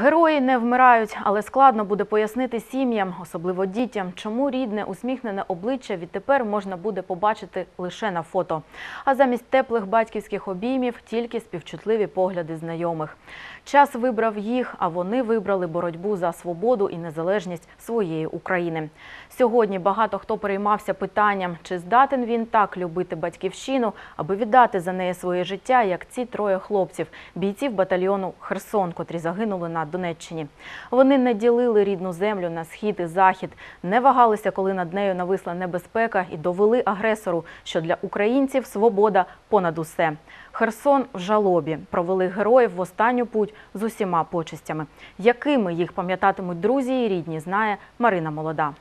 Герої не вмирають, але складно буде пояснити сім'ям, особливо дітям, чому рідне усміхнене обличчя відтепер можна буде побачити лише на фото. А замість теплих батьківських обіймів тільки співчутливі погляди знайомих. Час вибрав їх, а вони вибрали боротьбу за свободу і незалежність своєї України. Сьогодні багато хто переймався питанням, чи здатен він так любити батьківщину, аби віддати за неї своє життя, як ці троє хлопців, бійців батальйону Херсон, котрі загинули на Донеччині. Вони не ділили рідну землю на схід і захід, не вагалися, коли над нею нависла небезпека, і довели агресору, що для українців свобода понад усе. Херсон в жалобі провели героїв в останню путь з усіма почестями. Якими їх пам'ятатимуть друзі і рідні, знає Марина Молода.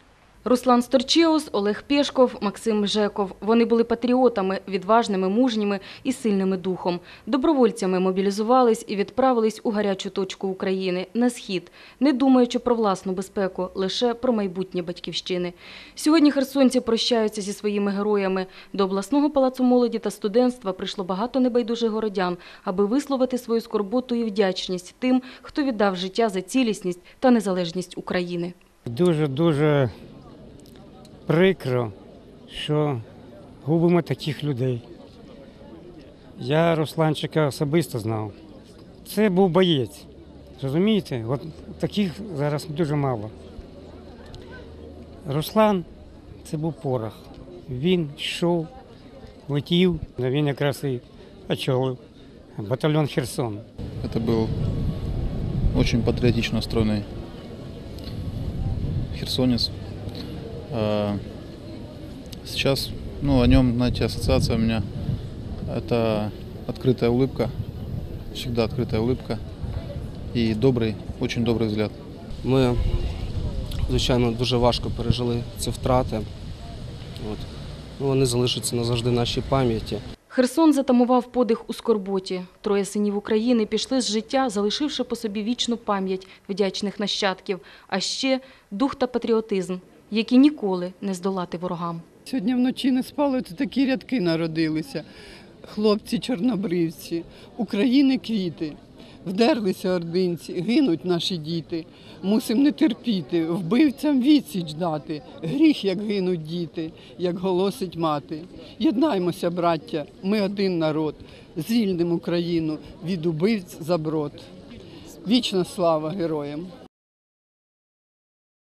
Руслан Сторчіус, Олег Пєшков, Максим Жеков. Вони були патріотами, відважними, мужніми і сильними духом. Добровольцями мобілізувались і відправились у гарячу точку України – на схід, не думаючи про власну безпеку, лише про майбутнє батьківщини. Сьогодні херсонці прощаються зі своїми героями. До обласного палацу молоді та студентства прийшло багато небайдужих городян, аби висловити свою скорботу і вдячність тим, хто віддав життя за цілісність та незалежність України. Дуже-дуже прикро, що губимо таких людей. Я Русланчика особисто знав. Це був боєць. Розумієте? От таких зараз дуже мало. Руслан це був порох. Він йшов, летів, він якраз і очолив батальйон Херсон. Это был очень патриотично настроенный херсонец. А, Сейчас, ну, о нем, знаете, ассоциация у меня это открытая улыбка, всегда открытая улыбка и добрый, очень добрый взгляд. Ми, звичайно, дуже важко пережили ці втрати. От. Ну, Вони залишаться назавжди в нашій пам'яті. Херсон затамував подих у скорботі. Троє синів України пішли з життя, залишивши по собі вічну пам'ять вдячних нащадків, а ще дух та патріотизм, які ніколи не здолати ворогам. Сьогодні вночі не спали, то такі рядки народилися. Хлопці чорнобривці, України квіти. Вдерлися ординці, гинуть наші діти. Мусим не терпіти, вбивцям відсіч дати. Гріх, як гинуть діти, як голосить мати. Єднаймося, браття, ми один народ. Звільнимо Україну від убивць заброд. Вічна слава героям!